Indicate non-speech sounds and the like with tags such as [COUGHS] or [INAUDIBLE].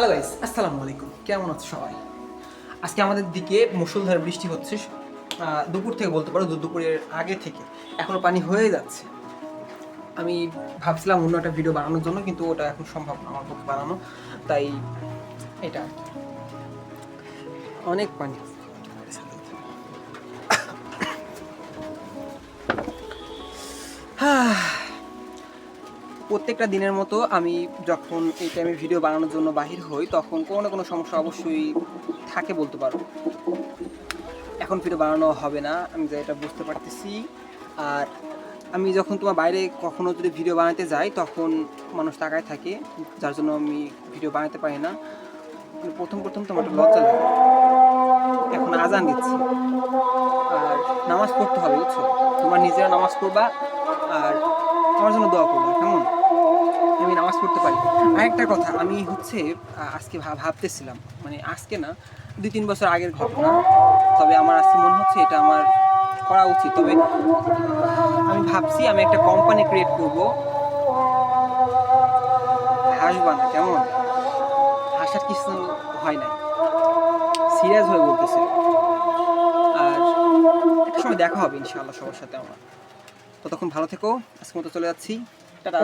Hello guys আসসালামু আলাইকুম। কেমন আছো সবাই? আজকে আমাদের দিকে মুষলধারে বৃষ্টি হচ্ছে দুপুর থেকে বলতে পারো, দুপুরের আগে থেকে। এখনও পানি হয়ে যাচ্ছে। আমি ভাবছিলাম অন্য একটা ভিডিও বানানোর জন্য, কিন্তু ওটা এখন সম্ভব না, আমার পক্ষে বানানো। তাই এটা অনেক পানি [COUGHS] প্রত্যেকটা দিনের মতো আমি যখন এই টাইমে ভিডিও বানানোর জন্য বাহির হই, তখন কোনো না কোনো সমস্যা অবশ্যই থাকে বলতে পারো। এখন ভিডিও বানানো হবে না, আমি যা এটা বুঝতে পারতেছি। আর আমি যখন তোমার বাইরে কখনো যদি ভিডিও বানাতে যাই, তখন মানুষ তাকায় থাকে, যার জন্য আমি ভিডিও বানাতে পারি না। প্রথম প্রথম তোমার একটু লজ্জা লাগে। এখন আজান দিচ্ছি। আর নামাজ পড়তে হবে, বুঝছ? তোমার নিজেরা নামাজ পড়বা, আর আমার জন্য দোয়া করবা, কেমন? আমি নামাজ পড়তে পারি। আরেকটা কথা, আমি হচ্ছে আজকে ভাব- ভাবতেছিলাম মানে আজকে না, দুই তিন বছর আগের ঘটনা, তবে আমার আজকে মনে হচ্ছে এটা আমার করা উচিত। তবে আমি ভাবছি আমি একটা কোম্পানি ক্রিয়েট করব। হাসবা না, কেমন? হাসার কিছু হয় নাই। সিরিয়াস হয়ে বলতেছে। আর একটা সময় দেখা হবে ইনশাআল্লাহ সবার সাথে আমার। ততক্ষণ ভালো থেকো। আজকে মতো চলে যাচ্ছি। টাটা।